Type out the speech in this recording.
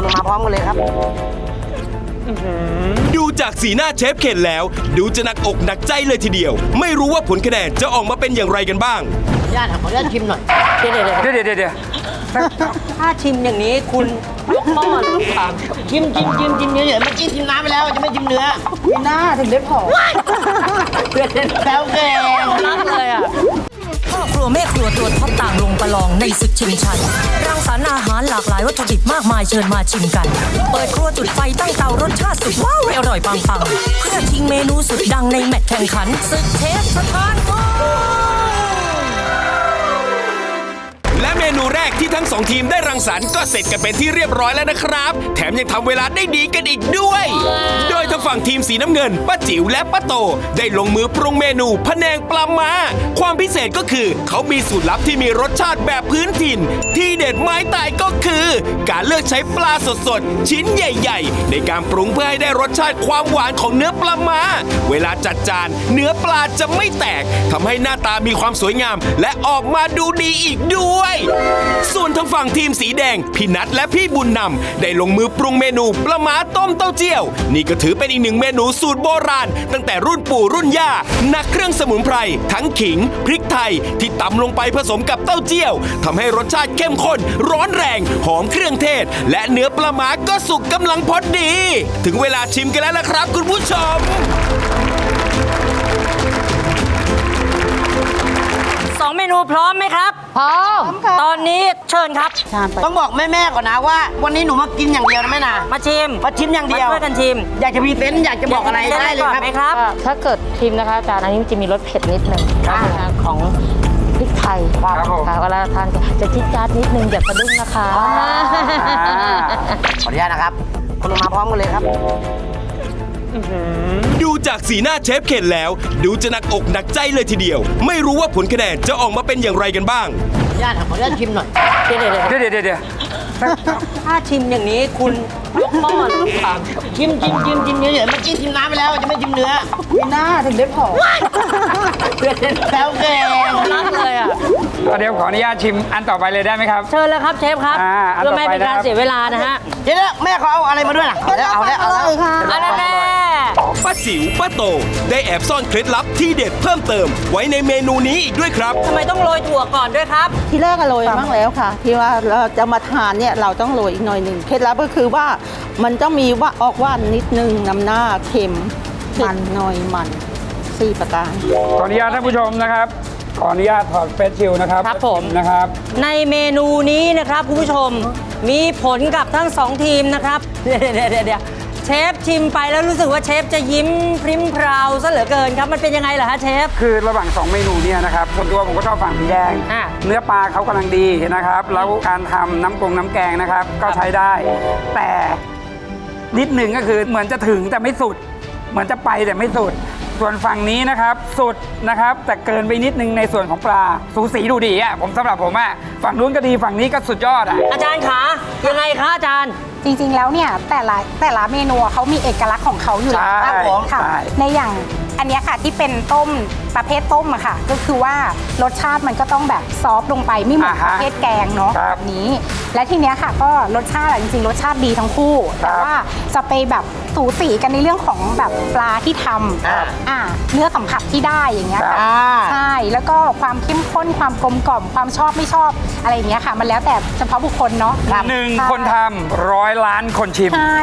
คุณมาพร้อมกันเลยครับ ดูจากสีหน้าเชฟเคนแล้ว ดูจะหนักอกหนักใจเลยทีเดียว ไม่รู้ว่าผลคะแนนจะออกมาเป็นอย่างไรกันบ้าง ญาติขออนุญาตชิมหน่อยเดี๋ยวเดี๋ยวเดี๋ยวเดี๋ยวเดี๋ยวเดี๋ยวถ้าชิมอย่างนี้คุณยกหม้อหรือเปล่าชิมชิมชิมชิมเฉยๆเมื่อกี้ชิมน้ำไปแล้วจะไม่ชิมเนื้อมีหน้าถึงได้ผอมแซวเก่งรักเลยอะพ่อครัว แม่ครัวตัวท็อปต่างลงประลองในศึกชิงชัยรังสรรค์อาหารหลากหลายวัตถุดิบมากมายเชิญมาชิมกัน เปิดครัวจุดไฟตั้งเตารสชาติสุดว้าวอร่อยปังๆ เพื่อชิงเมนูสุดดังในแมตช์แข่งขันศึกเชฟสถานทองและเมนูแรกที่ทั้งสองทีมได้รังสรรค์ก็เสร็จกันเป็นที่เรียบร้อยแล้วนะครับ แถมยังทำเวลาได้ดีกันอีกด้วย ฝั่งทีมสีน้ำเงินป้าจิ๋วและป้าโต ได้ลงมือปรุงเมนูพะแนงปลาหมา ความพิเศษก็คือ เขามีสูตรลับที่มีรสชาติแบบพื้นถิ่น ที่เด็ดไม้ตายก็คือ การเลือกใช้ปลาสดๆ ชิ้นใหญ่ ๆ ในการปรุงเพื่อให้ได้รสชาติความหวานของเนื้อปลาหมา เวลาจัดจานเนื้อปลาจะไม่แตกทำให้หน้าตามีความสวยงาม และออกมาดูดีอีกด้วย ทางฝั่งทีมสีแดง พี่นัทและพี่บุญนำได้ลงมือปรุงเมนูปลาหมาต้มเต้าเจี้ยว นี่ก็ถือเป็นอีกหนึ่งเมนูสูตรโบราณ ตั้งแต่รุ่นปู่รุ่นย่าหนักเครื่องสมุนไพรทั้งขิง พริกไทยที่ตำลงไปผสมกับเต้าเจี้ยวทำให้รสชาติเข้มข้น ร้อนแรง หอมเครื่องเทศ และเนื้อปลาหมาก็สุกกำลังพอดี ถึงเวลาชิมกันแล้วนะครับ คุณผู้ชม พร้อมไหมครับ พร้อม ตอนนี้เชิญครับ ต้องบอกแม่ๆก่อนนะว่า วันนี้หนูมากินอย่างเดียวนะแม่นะมาชิม มาชิมอย่างเดียวมาช่วยกันชิม อยากจะพรีเซนต์อยากจะบอกอะไรยากจะได้เลยก่อนครับไหมครับก็ถ้าเกิดชิมนะคะอาจารย์อันนี้มันจะมีรสเผ็ดนิดนึงครับนะคะของพริกไทยครับผมค่ะเวลาทานจะจิ๊ดจ๊าดนิดนึงอย่าสะดุ้งนะคะขออนุญาตนะครับ คุณมาพร้อมกันเลยครับ ดูจากสีหน้าเชฟเคนแล้ว ดูจะหนักอกหนักใจเลยทีเดียว ไม่รู้ว่าผลคะแนนจะออกมาเป็นอย่างไรกันบ้าง ญาติขออนุญาตชิมหน่อย เดี๋ยวเดี๋ยวเดี๋ยวเดี๋ยวเดี๋ยวเดี๋ยวถ้าชิมอย่างนี้คุณยกหม้อหรือเปล่าชิมชิมชิมชิมเฉยๆเมื่อกี้ชิมน้ำไปแล้วจะไม่ชิมเนื้อมีหน้าถึงได้ผอมแซวเก่งรักเลยอะเดี๋ยวขออนุญาตชิมอันต่อไปเลยได้ไหมครับ เชิญเลยครับเชฟครับอ่าอันเพื่อต่อไม่ไปเป็นการนะครับเสียเวลานะฮะเดี๋ยวนะแม่เขาเอาอะไรมาด้วยล่ะเอาแล้วเอาแล้วเอาแล้วอันนั้นแน่ ป้าจิ๋วป้าโต ได้แอบซ่อนเคล็ดลับที่เด็ดเพิ่มเติม ไว้ในเมนูนี้อีกด้วยครับ ทำไมต้องโรยถั่วก่อนด้วยครับ ที่แรกก็โรยบ้างแล้วค่ะ ที่ว่าเราจะมาทานเนี่ยเราต้องโรยอีกหน่อยหนึ่งเคล็ดลับก็คือว่ามันต้องมีว่าออกหว่านนิดนึงน้ำหน้าเค็มมันหน่อยมันสี่ประการ ขออนุญาตท่านผู้ชมนะครับ ขออนุญาตถอดเฟซชิลนะครับครับผม นะครับ ในเมนูนี้นะครับคุณผู้ชมมีผลกับทั้งสองทีมนะครับ เดี๋ยวเดี๋ยวเดี๋ยวเดี๋ยว เชฟชิมไปแล้วรู้สึกว่าเชฟจะยิ้มพริ้มพราวซะเหลือเกินครับ มันเป็นยังไงล่ะฮะเชฟ คือระหว่าง 2 เมนูเนี่ยนะครับส่วนตัวผมก็ชอบฝั่งสีแดง อะ เนื้อปลาเขากำลังดีนะครับ แล้วการทำน้ำกงน้ำแกงนะครับ ก็ใช้ได้ แต่นิดหนึ่งก็คือเหมือนจะถึงแต่ไม่สุด เหมือนจะไปแต่ไม่สุด ส่วนฝั่งนี้นะครับ สุดนะครับ แต่เกินไปนิดนึงในส่วนของปลา สูสีดูดีอะผมสำหรับผมอะฝั่งนู้นก็ดีฝั่งนี้ก็สุดยอดอะ อาจารย์ขา ยังไงคะอาจารย์ จริงๆ แล้วเนี่ย แต่ละแต่ละเมนูอะเขามีเอกลักษณ์ของเขาอยู่แล้วใช่ครับผมค่ะใช่ ในอย่างอันเนี้ยค่ะที่เป็นต้มประเภทต้มอะค่ะ ก็คือว่ารสชาติมันก็ต้องแบบซอฟต์ลงไปไม่เหมือนอ่าปฮะระเภทแกงเนาะครับแบบนี้ และทีเนี้ยค่ะก็รสชาติอะจริงๆ รสชาติดีทั้งคู่ครัแต่บว่าจะไปแบบสูสีกันในเรื่องของแบบปลาที่ทครับำอ่าเนื้อสัมผัสที่ได้อย่างเงี้ยครับ ค่ะ อ่าใช่ แล้วก็ความเข้มข้นความกลมกล่อมความชอบไม่ชอบอะไรอย่างเงี้ยค่ะ มันแล้วแต่เฉพาะบุคคลเนาะหนึ่งใช่คนทำร้อยล้านคนชิม ใช่